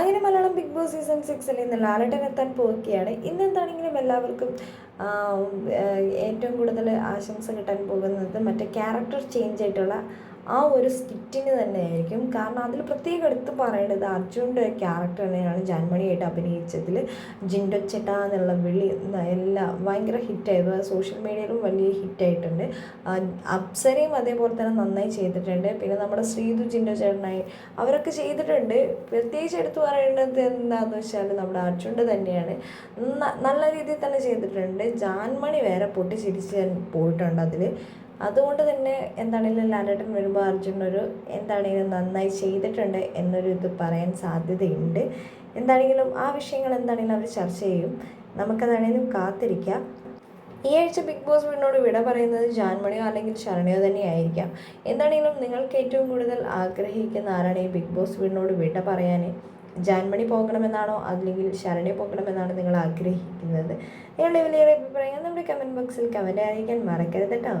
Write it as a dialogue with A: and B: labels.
A: അങ്ങനെ Malayalam big boss season സിക്സിൽ ഇന്ന് ലാലട്ടൻ എത്താൻ പോവുകയാണ്. ഇന്ന് എന്താണെങ്കിലും എല്ലാവർക്കും ഏറ്റവും കൂടുതൽ ആശംസ കിട്ടാൻ പോകുന്നത് മറ്റേ ക്യാരക്ടർ ചേഞ്ച് ആയിട്ടുള്ള ആ ഒരു സ്കിറ്റിന് തന്നെയായിരിക്കും. കാരണം അതിൽ പ്രത്യേകം എടുത്ത് പറയേണ്ടത് അർജുന്റെ ക്യാരക്ടർ തന്നെയാണ് ജാൻമണിയായിട്ട് അഭിനയിച്ചതിൽ. ജിൻഡോ ചേട്ട എന്നുള്ള വിളി എല്ലാം ഭയങ്കര ഹിറ്റായത് സോഷ്യൽ മീഡിയയിലും വലിയ ഹിറ്റായിട്ടുണ്ട് അപ്സരയും അതേപോലെ തന്നെ നന്നായി ചെയ്തിട്ടുണ്ട്. പിന്നെ നമ്മുടെ ശ്രീതു ജിൻഡോ ചേട്ടനായി അവരൊക്കെ ചെയ്തിട്ടുണ്ട്. പ്രത്യേകിച്ച് എടുത്തു പറയേണ്ടത് എന്താണെന്ന് വെച്ചാൽ നമ്മുടെ അർജുന്റെ തന്നെയാണ്. നല്ല രീതിയിൽ തന്നെ ചെയ്തിട്ടുണ്ട്. ജാൻമണി വേറെ പൊട്ടിച്ചിരിച്ച് പോയിട്ടുണ്ട് അതിൽ അതുകൊണ്ട് തന്നെ എന്താണെങ്കിലും ലാലേട്ടൻ വരുമ്പോൾ അർജുൻ ഒരു എന്താണെങ്കിലും നന്നായി ചെയ്തിട്ടുണ്ട് എന്നൊരു ഇത് പറയാൻ സാധ്യതയുണ്ട്. എന്താണെങ്കിലും ആ വിഷയങ്ങൾ എന്താണെങ്കിലും അവർ ചർച്ച ചെയ്യും. നമുക്കതാണെങ്കിലും കാത്തിരിക്കാം. ഈ ആഴ്ച ബിഗ് ബോസ് വീടിനോട് വിട പറയുന്നത് ജാൻമണിയോ അല്ലെങ്കിൽ ശരണയോ തന്നെയായിരിക്കാം. എന്താണെങ്കിലും നിങ്ങൾക്ക് ഏറ്റവും കൂടുതൽ ആഗ്രഹിക്കുന്ന ആരാണ് ഈ ബിഗ് ബോസ് വീടിനോട് വിട പറയാൻ ജാൻമണി പോകണമെന്നാണോ അല്ലെങ്കിൽ ശരണി പോകണമെന്നാണോ നിങ്ങൾ ആഗ്രഹിക്കുന്നത്? നിങ്ങളുടെ വലിയ അഭിപ്രായങ്ങൾ നമ്മുടെ കമന്റ് ബോക്സിൽ കമന്റ് അറിയിക്കാൻ മറക്കരുത് കേട്ടോ